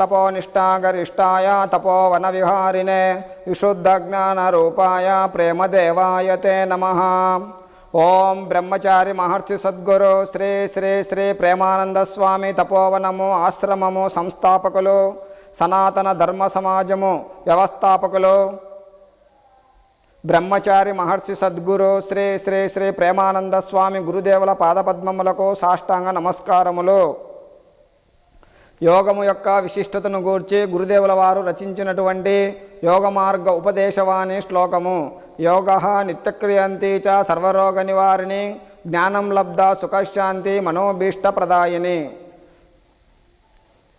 తపోనిష్టాగరిష్టాయ తపోవన విహారిణే విశుద్ధజ్ఞానరూపాయ ప్రేమదేవాయ తే నమ. ఓం బ్రహ్మచారి మహర్షి సద్గురు శ్రీ శ్రీ శ్రీ ప్రేమానంద స్వామి తపోవనము ఆశ్రమము సంస్థాపకులు సనాతన ధర్మ సమాజము వ్యవస్థాపకులు బ్రహ్మచారి మహర్షి సద్గురు శ్రీ శ్రీ శ్రీ ప్రేమానంద స్వామి గురుదేవుల పాదపద్మములకు సాష్టాంగ నమస్కారములు. యోగము యొక్క విశిష్టతను గూర్చి గురుదేవుల వారు రచించినటువంటి యోగ మార్గ ఉపదేశవాణి శ్లోకము. యోగ నిత్యక్రియంతి చ సర్వరోగ నివారిణి జ్ఞానం లబ్ధ సుఖశాంతి మనోభీష్ట ప్రదాయని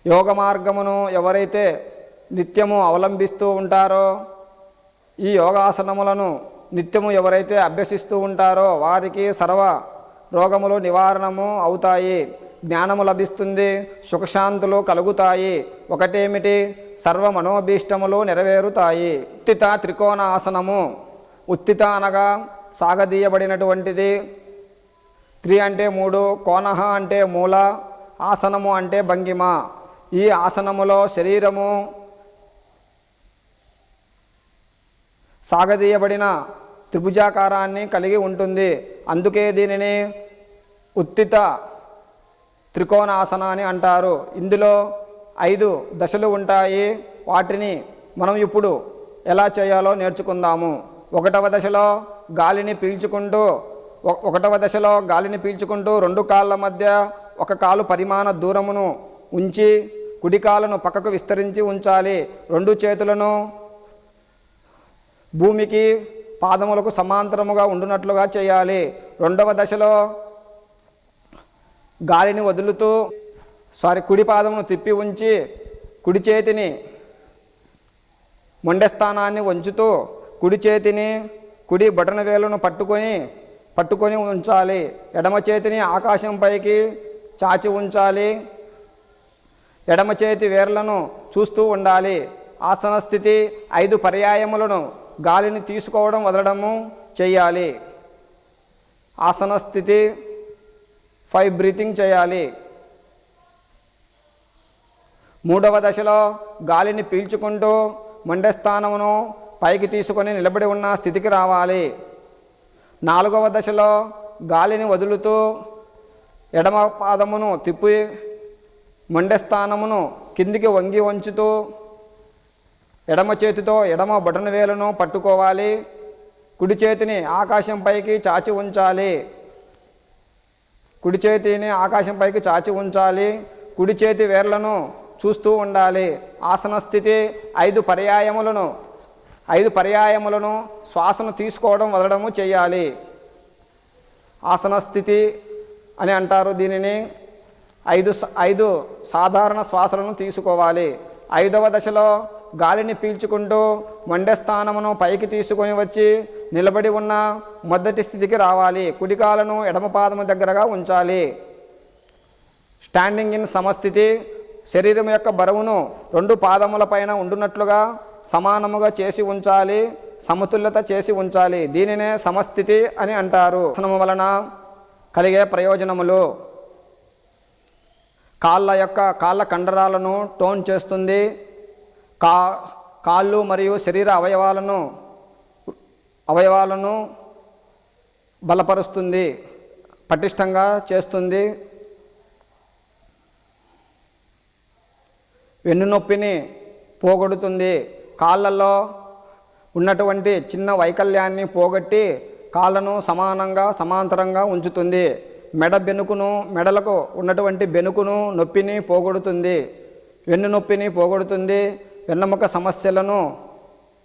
యోగ మార్గమును ఎవరైతే నిత్యము అవలంబిస్తూ ఉంటారో ఈ యోగాసనములను నిత్యము ఎవరైతే అభ్యసిస్తూ ఉంటారో వారికి సర్వ రోగములు నివారణము అవుతాయి. జ్ఞానము లభిస్తుంది సుఖశాంతులు కలుగుతాయి. ఒకటేమిటి? సర్వ మనోభీష్టములు నెరవేరుతాయి. ఉత్తిత త్రికోణ ఆసనము ఉత్తిత అనగా సాగదీయబడినటువంటిది. త్రి అంటే మూడు కోనహ అంటే మూల ఆసనము అంటే భంగిమ. ఈ ఆసనములో శరీరము సాగదీయబడిన త్రిభుజాకారాన్ని కలిగి ఉంటుంది. అందుకే దీనిని ఉత్తిత త్రికోణాసన అని అంటారు. ఇందులో ఐదు దశలు ఉంటాయి. వాటిని మనం ఇప్పుడు ఎలా చేయాలో నేర్చుకుందాము. ఒకటవ దశలో గాలిని పీల్చుకుంటూ ఒకటవ దశలో గాలిని పీల్చుకుంటూ రెండు కాళ్ళ మధ్య ఒక కాలు పరిమాణ దూరమును ఉంచి కుడికాలను పక్కకు విస్తరించి ఉంచాలి. రెండు చేతులను భూమికి పాదములకు సమాంతరముగా ఉండునట్లుగా చేయాలి. రెండవ దశలో గాలిని వదులుతూ సారీ కుడి పాదమును తిప్పి ఉంచి కుడి చేతిని మొండెస్థానాన్ని వంచుతూ కుడి చేతిని కుడి బటన వేలును పట్టుకొని పట్టుకొని ఉంచాలి. ఎడమ చేతిని ఆకాశం పైకి చాచి ఉంచాలి. ఎడమ చేతి వేర్లను చూస్తూ ఉండాలి. ఆసన స్థితి ఐదు పర్యాయములను గాలిని తీసుకోవడం వదలడము చేయాలి. ఆసన స్థితి ఫైవ్ బ్రీతింగ్ చేయాలి. మూడవ దశలో గాలిని పీల్చుకుంటూ మండస్థానమును పైకి తీసుకొని నిలబడి ఉన్న స్థితికి రావాలి. నాలుగవ దశలో గాలిని వదులుతూ ఎడమ పాదమును తిప్పి మొండె స్థానమును కిందికి వంగి వంచుతూ ఎడమ చేతితో ఎడమ బటన వేలును పట్టుకోవాలి. కుడి చేతిని ఆకాశం పైకి చాచి ఉంచాలి. కుడి చేతిని ఆకాశం పైకి చాచి ఉంచాలి. కుడి చేతి వేర్లను చూస్తూ ఉండాలి. ఆసన స్థితి ఐదు పర్యాయములను ఐదు పర్యాయములను శ్వాసను తీసుకోవడం వదలడము చేయాలి. ఆసన స్థితి అని అంటారు దీనిని. ఐదు ఐదు సాధారణ శ్వాసలను తీసుకోవాలి. ఐదవ దశలో గాలిని పీల్చుకుంటూ మండే స్థానమును పైకి తీసుకొని వచ్చి నిలబడి ఉన్న మొదటి స్థితికి రావాలి. కుడికాలను ఎడమ పాదము దగ్గరగా ఉంచాలి. స్టాండింగ్ ఇన్ సమస్థితి శరీరం యొక్క బరువును రెండు పాదముల పైన ఉండునట్లుగా సమానముగా చేసి ఉంచాలి. సమతుల్యత చేసి ఉంచాలి. దీనినే సమస్థితి అని అంటారు. ఆసనము వలన కలిగే ప్రయోజనములు. కాళ్ళ యొక్క కాళ్ళ కండరాలను టోన్ చేస్తుంది. కా కాళ్ళు మరియు శరీర అవయవాలను అవయవాలను బలపరుస్తుంది పటిష్టంగా చేస్తుంది. వెన్నునొప్పిని పోగొడుతుంది. కాళ్ళల్లో ఉన్నటువంటి చిన్న వైకల్యాన్ని పోగొట్టి కాళ్ళను సమానంగా సమాంతరంగా ఉంచుతుంది. మెడ బెనుకును మెడలకు ఉన్నటువంటి బెనుకును నొప్పిని పోగొడుతుంది. వెన్ను నొప్పిని పోగొడుతుంది. వెన్నముక సమస్యలను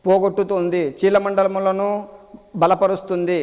పోగొట్టుతుంది. చీలమండలములను బలపరుస్తుంది.